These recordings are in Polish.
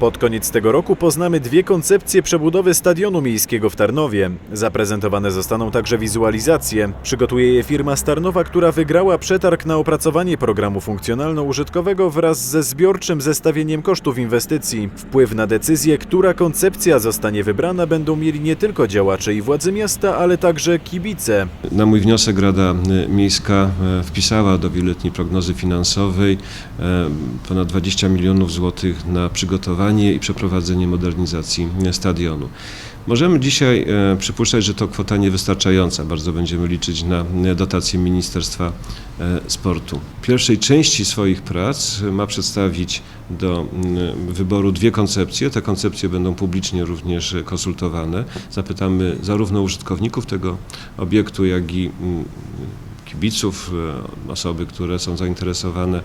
Pod koniec tego roku poznamy dwie koncepcje przebudowy stadionu miejskiego w Tarnowie. Zaprezentowane zostaną także wizualizacje. Przygotuje je firma Starnowa, która wygrała przetarg na opracowanie programu funkcjonalno-użytkowego wraz ze zbiorczym zestawieniem kosztów inwestycji. Wpływ na decyzję, która koncepcja zostanie wybrana, będą mieli nie tylko działacze i władze miasta, ale także kibice. Na mój wniosek Rada Miejska e, wpisała do wieloletniej prognozy finansowej e, ponad 20 milionów złotych na przygotowanie i przeprowadzenie modernizacji e, stadionu. Możemy dzisiaj e, przypuszczać, że to kwota niewystarczająca. Bardzo będziemy liczyć na e, dotacje Ministerstwa e, Sportu. W pierwszej części swoich prac ma przedstawić do mm, wyboru dwie koncepcje. Te koncepcje będą publicznie również konsultowane. Zapytamy zarówno użytkowników tego obiektu, jak i mm, kibiców, e, osoby, które są zainteresowane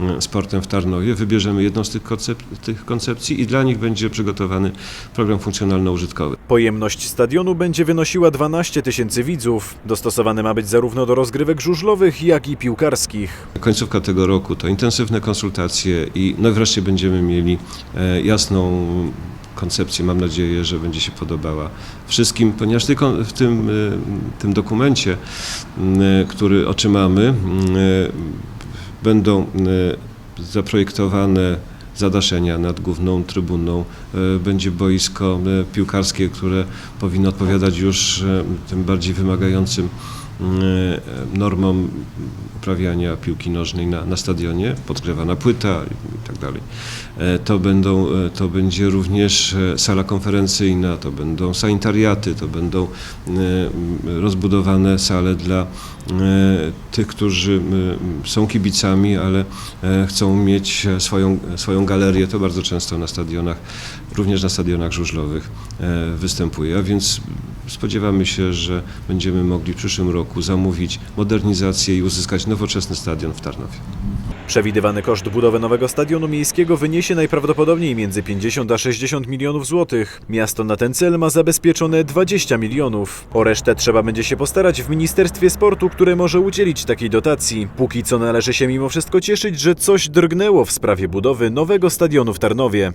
e, sportem w Tarnowie. Wybierzemy jedną z tych, koncep- tych koncepcji i dla nich będzie przygotowany program funkcjonalno-użytkowy. Pojemność stadionu będzie wynosiła 12 tysięcy widzów. Dostosowany ma być zarówno do rozgrywek żużlowych, jak i piłkarskich. Końcówka tego roku to intensywne konsultacje i no wreszcie będziemy mieli e, jasną koncepcję. Mam nadzieję, że będzie się podobała wszystkim, ponieważ tylko w tym, e, tym dokumencie, m, który otrzymamy, e, będą zaprojektowane zadaszenia nad główną trybuną. Będzie boisko piłkarskie, które powinno odpowiadać już tym bardziej wymagającym normom uprawiania piłki nożnej na, na stadionie, podgrzewana płyta dalej. E, To, będą, e, to będzie również e, sala konferencyjna, to będą sanitariaty, to będą rozbudowane sale dla tych, którzy są kibicami, ale chcą mieć swoją, swoją galerię. To bardzo często na stadionach, również na stadionach żużlowych występuje, a więc spodziewamy się, że będziemy mogli w przyszłym roku zamówić modernizację i uzyskać nowoczesny stadion w Tarnowie. Przewidywany koszt budowy nowego stadionu miejskiego wyniesie najprawdopodobniej między 50 a 60 milionów złotych. Miasto na ten cel ma zabezpieczone 20 milionów. O resztę trzeba będzie się postarać w Ministerstwie Sportu, które może udzielić takiej dotacji. Póki co należy się mimo wszystko cieszyć, że coś drgnęło w sprawie budowy nowego stadionu w Tarnowie.